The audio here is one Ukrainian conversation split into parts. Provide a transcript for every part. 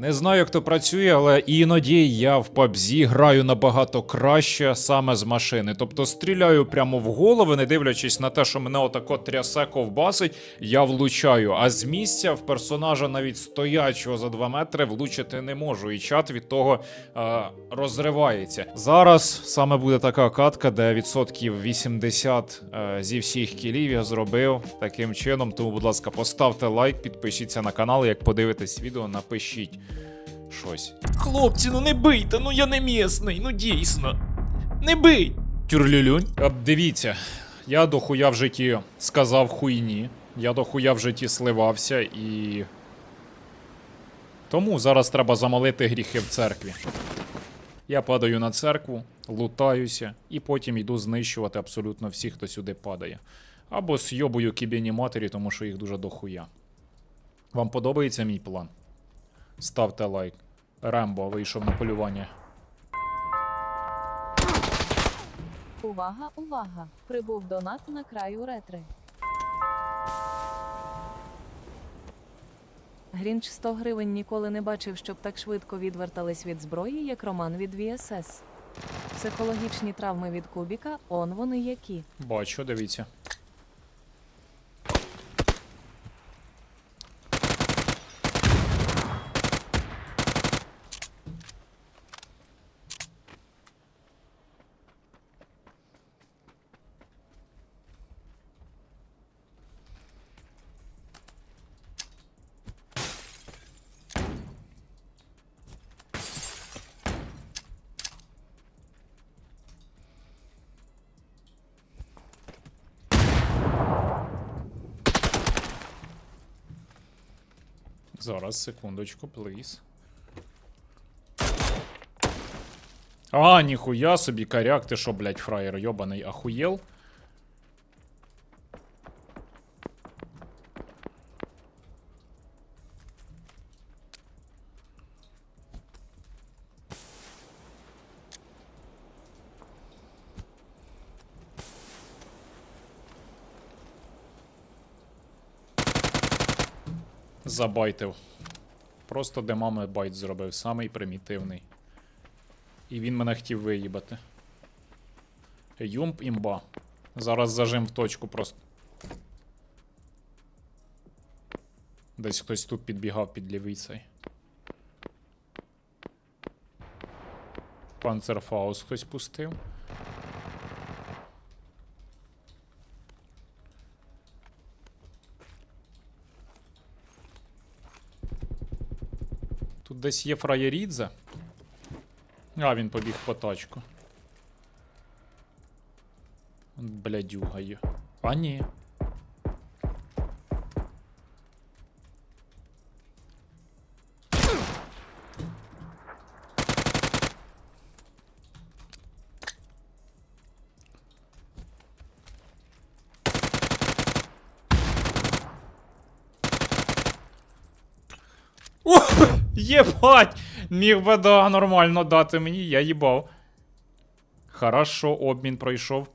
Не знаю, як то працює, але іноді я в PUBG граю набагато краще саме з машини. Тобто стріляю прямо в голови, не дивлячись на те, що мене отако трясе ковбасить, я влучаю. А з місця в персонажа навіть стоячого за 2 метри влучити не можу. І чат від того е, розривається. Зараз саме буде така катка, де відсотків 80 е, зі всіх кілів я зробив таким чином. Тому, будь ласка, поставте лайк, підпишіться на канал. Як подивитесь відео, напишіть щось. Хлопці, ну не бийте, ну я не місний, ну дійсно. Не бий! Тюрлюлюнь. Дивіться, я дохуя в житті сказав хуйні. Я дохуя в житті сливався і. Тому зараз треба замолити гріхи в церкві. Я падаю на церкву, лутаюся і потім йду знищувати абсолютно всіх, хто сюди падає. Або сйобую кібіні матері, тому що їх дуже дохуя. Вам подобається мій план? Ставте лайк. Рембо вийшов на полювання. Увага, увага! Прибув донат на краю ретри. Грінч 100 гривень ніколи не бачив, щоб так швидко відвертались від зброї, як Роман від VSS. Психологічні травми від кубіка, он вони які. Бачу, дивіться. Зараз, секундочку, плиз. А, ніхуя собі, коряк, ти що, блядь, фраєр йобаний, ахуєл? Забайтив. Просто демами байт зробив, самий примітивний. І він мене хотів виїбати. Юмп імба. Зараз зажим в точку просто. Десь хтось тут підбігав під лівий цей. Панцерфаус хтось пустив. Десь є фраєрідзе. А, він побіг по тачку. Блядюга є. А ні. Єбать! Міг би да, нормально дати мені, я їбав. Хорошо, обмін пройшов.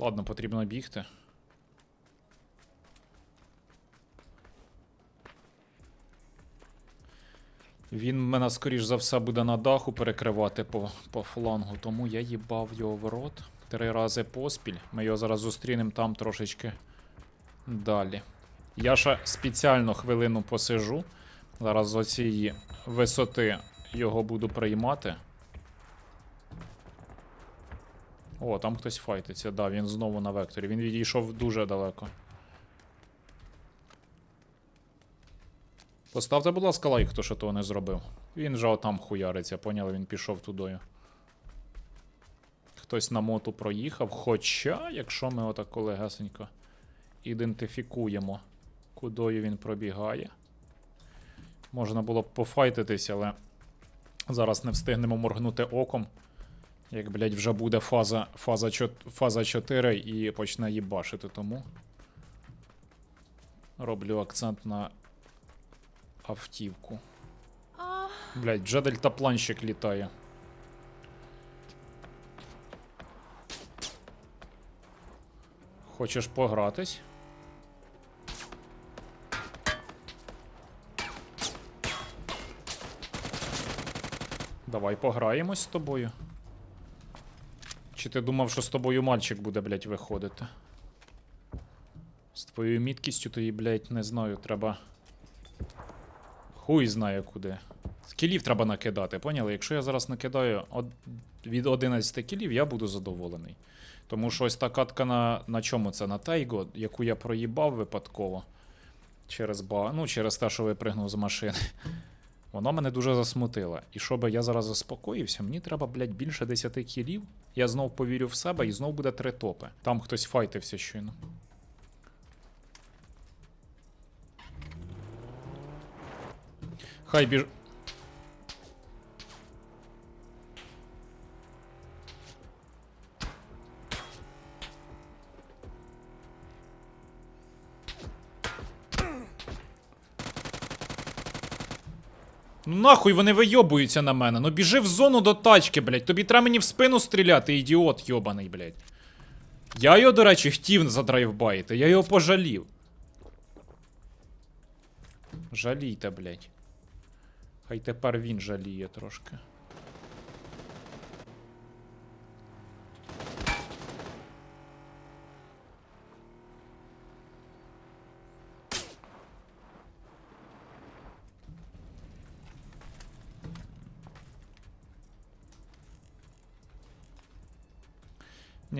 Ладно, потрібно бігти. Він мене, скоріш за все, буде на даху перекривати по, по флангу, тому я їбав його в рот три рази поспіль. Ми його зараз зустрінемо там трошечки далі. Я ще спеціально хвилину посижу. Зараз з оцієї висоти його буду приймати. О, там хтось файтиться. Да, він знову на векторі. Він відійшов дуже далеко. Поставте, будь ласка, лайк, хто ще того не зробив. Він же отам хуяриться, поняли, він пішов тудою. Хтось на моту проїхав. Хоча, якщо ми отак легесенько ідентифікуємо, кудою він пробігає. Можна було б пофайтитись, але зараз не встигнемо моргнути оком. Як, блядь, вже буде фаза, фаза, чот- фаза 4 і почне їбашити, тому. Роблю акцент на автівку. Блядь, вже дельтапланщик літає. Хочеш погратись? Давай пограємось з тобою. Чи ти думав, що з тобою мальчик буде, блядь, виходити? З твоєю міткістю тобі, блядь, не знаю, треба. Хуй знає куди. Кілів треба накидати, поняли? Якщо я зараз накидаю від 11 кілів, я буду задоволений. Тому що ось та катка на, на чому це? На Тайго, яку я проїбав випадково. Через ба... ну, через те, що випригнув з машини. Воно мене дуже засмутило. І щоб я зараз заспокоївся, мені треба, блядь, більше 10 кілів. Я знов повірю в себе і знов буде три топи. Там хтось файтився щойно. Хай біж. Нахуй вони вийобуються на мене. Ну біжи в зону до тачки, блядь. Тобі треба мені в спину стріляти, ідіот йобаний, блядь. Я його, до речі, хотів задрайвбайти, я його пожалів. Жалійте, блядь. Хай тепер він жаліє трошки.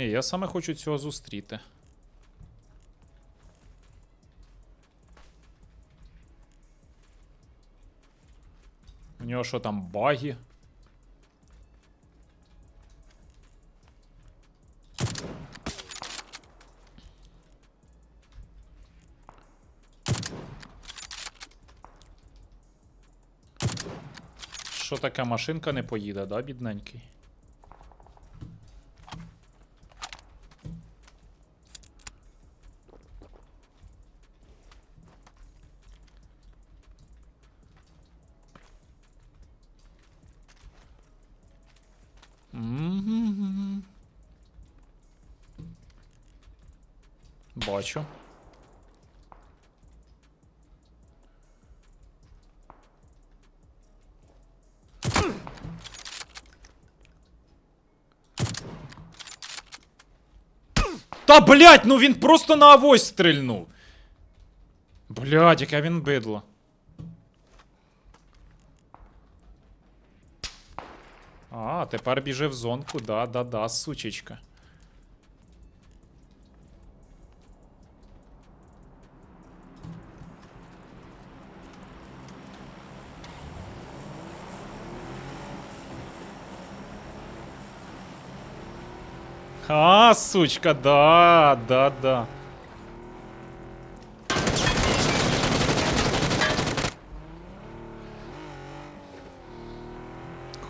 Ні, я саме хочу цього зустріти. У нього що там, баги? Що таке машинка не поїде, да, бідненький? Бачу. Та блять, ну він просто на авось стрільнув. Блять, яке він бидло. А, тепер біжи в зонку, да, да, да, сучечка. А, сучка, да, да, да.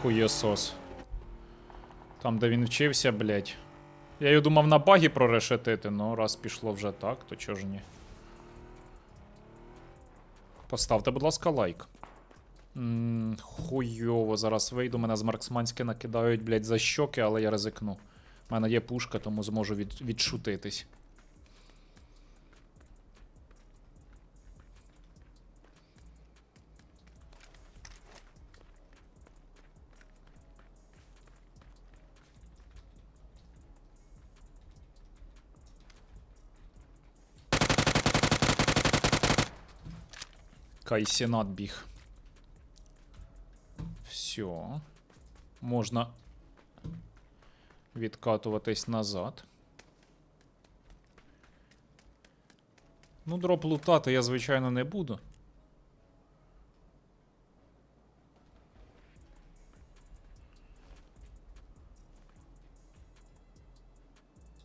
Хуєсос. Там, де він вчився, блять. Я його думав на багі прорешетити, ну раз пішло вже так, то чого ж ні. Поставте, будь ласка, лайк. М, Хуйово, зараз вийду, мене з марксманськи накидають, блять, за щоки, але я ризикну. У мене є пушка, тому зможу від, відшутитись. Кайсінат біг. Все. Можна відкатуватись назад. Ну, дроп лутати я, звичайно, не буду.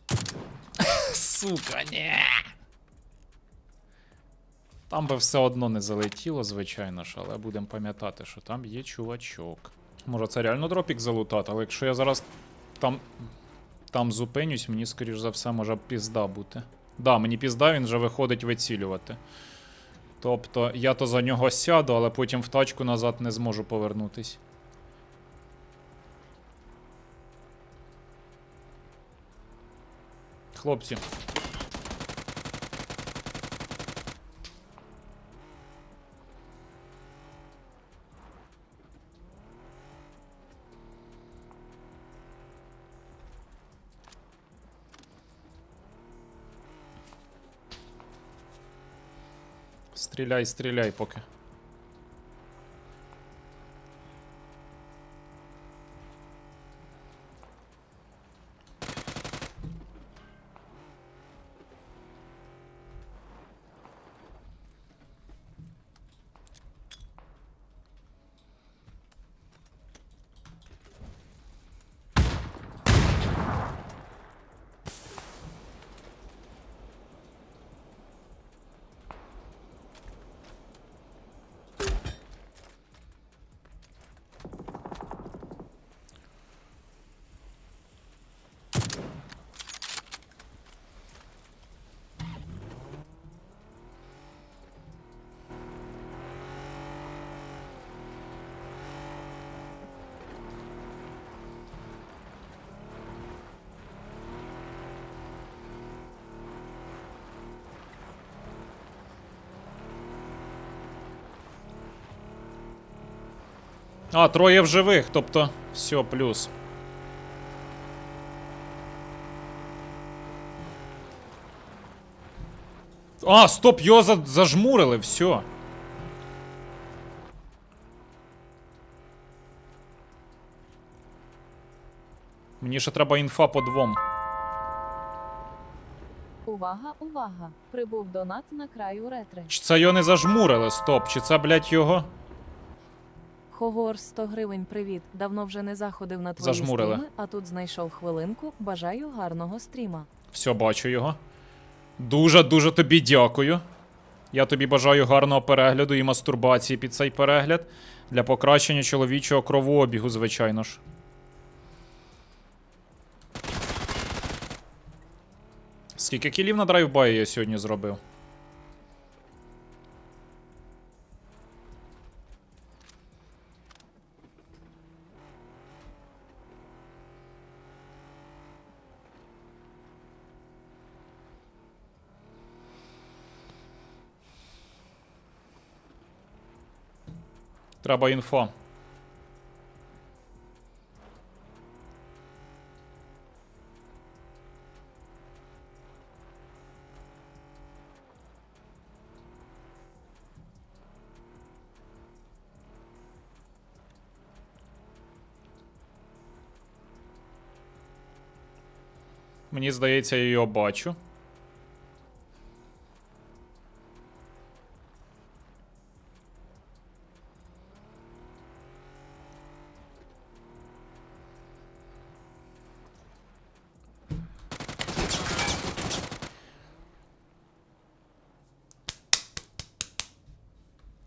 Сука, не. Там би все одно не залетіло, звичайно ж, але будемо пам'ятати, що там є чувачок. Може, це реально дропік залутати, але якщо я зараз там, там зупинюсь, мені, скоріш за все, може пізда бути. Да, мені пізда, він вже виходить вицілювати. Тобто я то за нього сяду, але потім в тачку назад не зможу повернутись. Хлопці. Стріляй, стріляй поки. А, троє в живих, тобто, все, плюс. А, стоп, його за- зажмурили, все. Мені ще треба інфа по двом. Увага, увага! Прибув донат на краю ретри. Чи це його не зажмурили, стоп, чи це, блядь, його? Хогор 100 гривень, привіт. Давно вже не заходив на твої Зажмурили. стріми, а тут знайшов хвилинку. Бажаю гарного стріма. Все, бачу його. Дуже-дуже тобі дякую. Я тобі бажаю гарного перегляду і мастурбації під цей перегляд. Для покращення чоловічого кровообігу, звичайно ж. Скільки кілів на драйвбаї я сьогодні зробив? Треба інфо. Мені здається, я його бачу.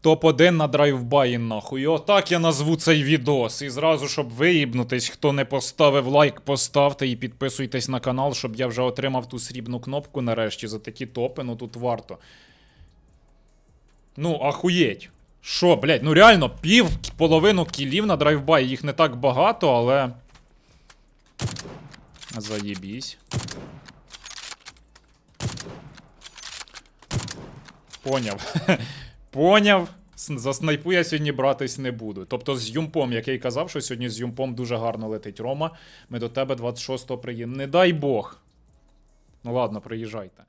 Топ-1 на драйвбаї, нахуй. Отак я назву цей відос. І зразу, щоб виїбнутись, хто не поставив лайк, поставте і підписуйтесь на канал, щоб я вже отримав ту срібну кнопку нарешті за такі топи, ну тут варто. Ну, ахуєть. Що, блядь, ну реально, пів половину кілів на драйвбай. Їх не так багато, але. Заєбісь. Поняв. Поняв. За снайпу я сьогодні братись не буду. Тобто з Юмпом, який казав, що сьогодні з Юмпом дуже гарно летить. Рома, ми до тебе 26-го приїдемо. Не дай Бог. Ну ладно, приїжджайте.